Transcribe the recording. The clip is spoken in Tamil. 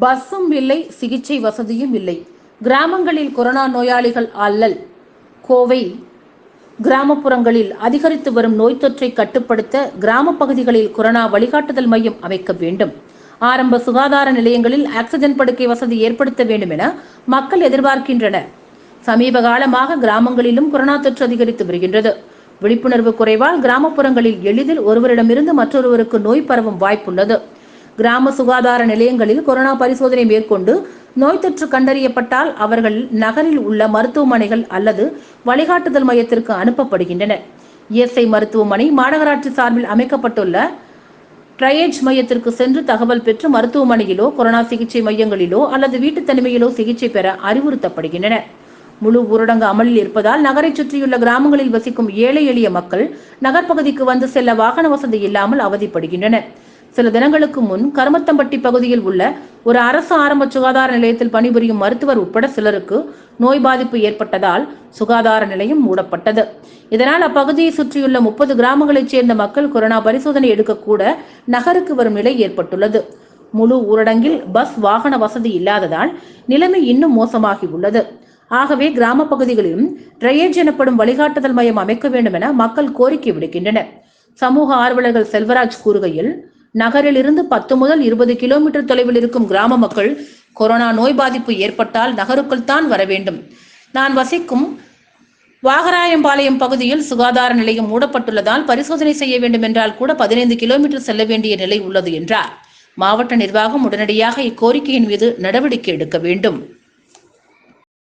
பஸ்ஸும் இல்லை சிகிச்சை வசதியும் இல்லை. கிராமங்களில் கொரோனா நோயாளிகள் அல்லல். கோவை கிராமப்புறங்களில் அதிகரித்து வரும் நோய் தொற்றை கட்டுப்படுத்த கிராம பகுதிகளில் கொரோனா வழிகாட்டுதல் மையம் அமைக்க வேண்டும். ஆரம்ப சுகாதார நிலையங்களில் ஆக்சிஜன் படுக்கை வசதி ஏற்படுத்த வேண்டும் என மக்கள் எதிர்பார்க்கின்றனர். சமீப காலமாக கிராமங்களிலும் கொரோனா தொற்று அதிகரித்து வருகின்றது. விழிப்புணர்வு குறைவால் கிராமப்புறங்களில் எளிதில் ஒருவரிடமிருந்து மற்றொருவருக்கு நோய் பரவும் வாய்ப்புள்ளது. கிராம சுகாதார நிலையங்களில் கொரோனா பரிசோதனை மேற்கொண்டு நோய் தொற்று கண்டறியப்பட்டால் அவர்கள் நகரில் உள்ள மருத்துவமனைகள் அல்லது வழிகாட்டுதல் மையத்திற்கு அனுப்பப்படுகின்றனர் இஎஸ்ஐ மருத்துவமனை மாநகராட்சி சார்பில் அமைக்கப்பட்டுள்ள ட்ரையேஜ் மையத்திற்கு சென்று தகவல் பெற்று மருத்துவமனையிலோ கொரோனா சிகிச்சை மையங்களிலோ அல்லது வீட்டு தனிமையிலோ சிகிச்சை பெற அறிவுறுத்தப்படுகின்றனர் முழு ஊரடங்கு அமலில் இருப்பதால் நகரை சுற்றியுள்ள கிராமங்களில் வசிக்கும் ஏழை எளிய மக்கள் நகர்ப்பகுதிக்கு வந்து செல்ல வாகன வசதி இல்லாமல் அவதிப்படுகின்றனர். சில தினங்களுக்கு முன் கருமத்தம்பட்டி பகுதியில் உள்ள ஒரு அரசு ஆரம்ப சுகாதார நிலையத்தில் பணிபுரியும் மருத்துவர் உட்பட சிலருக்கு நோய் பாதிப்பு ஏற்பட்டதால் சுகாதார நிலையம் மூடப்பட்டது. இதனால் அப்பகுதியை சுற்றியுள்ள முப்பது கிராமங்களைச் சேர்ந்த மக்கள் கொரோனா பரிசோதனை எடுக்கக்கூட நகருக்கு வரும் நிலை ஏற்பட்டுள்ளது. முழு ஊரடங்கில் பஸ் வாகன வசதி இல்லாததால் நிலைமை இன்னும் மோசமாகி உள்ளது ஆகவே கிராம பகுதிகளிலும் ட்ரையேஜ் எனப்படும் வழிகாட்டுதல் மையம் அமைக்க வேண்டும் என மக்கள் கோரிக்கை விடுக்கின்றனர். சமூக ஆர்வலர்கள் செல்வராஜ் கூறுகையில் நகரில் இருந்து பத்து முதல் இருபது கிலோமீட்டர் தொலைவில் இருக்கும் கிராம மக்கள் கொரோனா நோய் பாதிப்பு ஏற்பட்டால் நகருக்குள் தான் வர வேண்டும். நான் வசிக்கும் வாகராயம்பாளையம் பகுதியில் சுகாதார நிலையம் மூடப்பட்டுள்ளதால் பரிசோதனை செய்ய வேண்டும் என்றால் கூட பதினைந்து கிலோமீட்டர் செல்ல வேண்டிய நிலை உள்ளது என்றார். மாவட்ட நிர்வாகம் உடனடியாக இக்கோரிக்கையின் மீது நடவடிக்கை எடுக்க வேண்டும்.